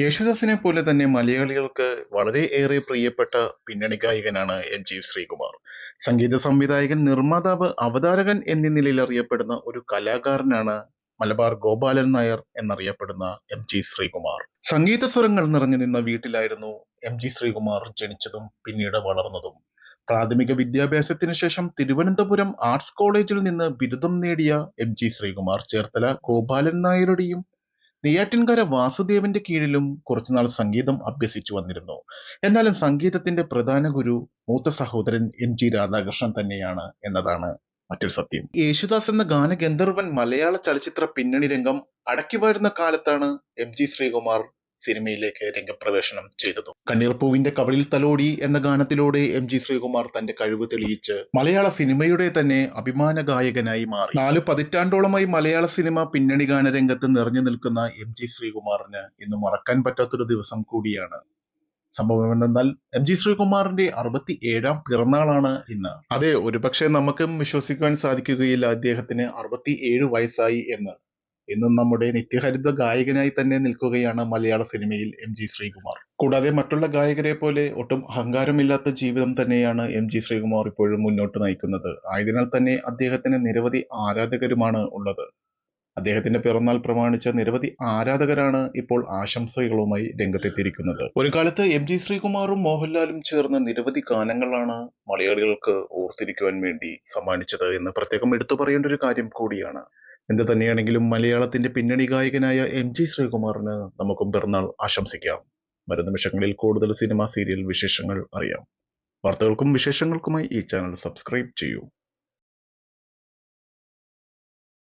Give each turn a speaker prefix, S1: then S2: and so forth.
S1: യേശുദാസിനെ പോലെ തന്നെ മലയാളികൾക്ക് വളരെ ഏറെ പ്രിയപ്പെട്ട പിന്നണി ഗായകനാണ് എം ജി ശ്രീകുമാർ. സംഗീത സംവിധായകൻ നിർമ്മാതാവ് അവതാരകൻ എന്നീ നിലയിൽ അറിയപ്പെടുന്ന ഒരു കലാകാരനാണ് മലബാർ ഗോപാലൻ നായർ എന്നറിയപ്പെടുന്ന എം ജി ശ്രീകുമാർ. സംഗീത സ്വരങ്ങൾ നിറഞ്ഞു നിന്ന വീട്ടിലായിരുന്നു എം ജി ശ്രീകുമാർ ജനിച്ചതും പിന്നീട് വളർന്നതും. പ്രാഥമിക വിദ്യാഭ്യാസത്തിന് ശേഷം തിരുവനന്തപുരം ആർട്സ് കോളേജിൽ നിന്ന് ബിരുദം നേടിയ എം ജി ശ്രീകുമാർ ചേർത്തല ഗോപാലൻ നായരുടെയും നെയ്യാറ്റിൻകര വാസുദേവന്റെ കീഴിലും കുറച്ചുനാൾ സംഗീതം അഭ്യസിച്ചു വന്നിരുന്നു. എന്നാലും സംഗീതത്തിന്റെ പ്രധാന ഗുരു മൂത്ത സഹോദരൻ എം ജി രാധാകൃഷ്ണൻ തന്നെയാണ് എന്നതാണ് മറ്റൊരു സത്യം. യേശുദാസ് എന്ന ഗാനഗന്ധർവൻ മലയാള ചലച്ചിത്ര പിന്നണി രംഗം അടക്കി വാഴുന്ന കാലത്താണ് എം ജി ശ്രീകുമാർ സിനിമയിലേക്ക് രംഗപ്രവേശനം ചെയ്തതും. കണ്ണീർപ്പൂവിന്റെ കവളിൽ തലോടി എന്ന ഗാനത്തിലൂടെ എം ജി ശ്രീകുമാർ തന്റെ കഴിവ് തെളിയിച്ച് മലയാള സിനിമയുടെ തന്നെ അഭിമാന ഗായകനായി മാറി. നാല് പതിറ്റാണ്ടോളമായി മലയാള സിനിമ പിന്നണി ഗാന രംഗത്ത് നിറഞ്ഞു നിൽക്കുന്ന എം ജി ശ്രീകുമാറിന് ഇന്ന് മറക്കാൻ പറ്റാത്തൊരു ദിവസം കൂടിയാണ്. സംഭവം എന്തെന്നാൽ എം ജി ശ്രീകുമാറിന്റെ അറുപത്തി ഏഴാം പിറന്നാളാണ് ഇന്ന്. അതെ ഒരുപക്ഷെ നമുക്കും വിശ്വസിക്കാൻ സാധിക്കുകയില്ല അദ്ദേഹത്തിന് അറുപത്തി ഏഴ് വയസ്സായി എന്ന്. ഇന്നും നമ്മുടെ നിത്യഹരിത ഗായകനായി തന്നെ നിൽക്കുകയാണ് മലയാള സിനിമയിൽ എം ജി ശ്രീകുമാർ. കൂടാതെ മറ്റുള്ള ഗായകരെ പോലെ ഒട്ടും അഹങ്കാരമില്ലാത്ത ജീവിതം തന്നെയാണ് എം ജി ശ്രീകുമാർ ഇപ്പോഴും മുന്നോട്ട് നയിക്കുന്നത്. ആയതിനാൽ തന്നെ അദ്ദേഹത്തിന് നിരവധി ആരാധകരുമാണ് ഉള്ളത്. അദ്ദേഹത്തിന്റെ പിറന്നാൾ പ്രമാണിച്ച നിരവധി ആരാധകരാണ് ഇപ്പോൾ ആശംസകളുമായി രംഗത്തെത്തിയിരിക്കുന്നത്. ഒരു കാലത്ത് എം ജി ശ്രീകുമാറും മോഹൻലാലും ചേർന്ന നിരവധി ഗാനങ്ങളാണ് മലയാളികൾക്ക് ഓർത്തിരിക്കുവാൻ വേണ്ടി സമ്മാനിച്ചത് എന്ന് പ്രത്യേകം എടുത്തു പറയേണ്ട ഒരു കാര്യം കൂടിയാണ്. എന്ത് തന്നെയാണെങ്കിലും മലയാളത്തിന്റെ പിന്നണി ഗായകനായ എം ജി ശ്രീകുമാറിന് നമുക്കും പിറന്നാൾ ആശംസിക്കാം. വരും നിമിഷങ്ങളിൽ കൂടുതൽ സിനിമ സീരിയൽ വിശേഷങ്ങൾ അറിയാം. വാർത്തകൾക്കും വിശേഷങ്ങൾക്കുമായി ഈ ചാനൽ സബ്സ്ക്രൈബ് ചെയ്യൂ.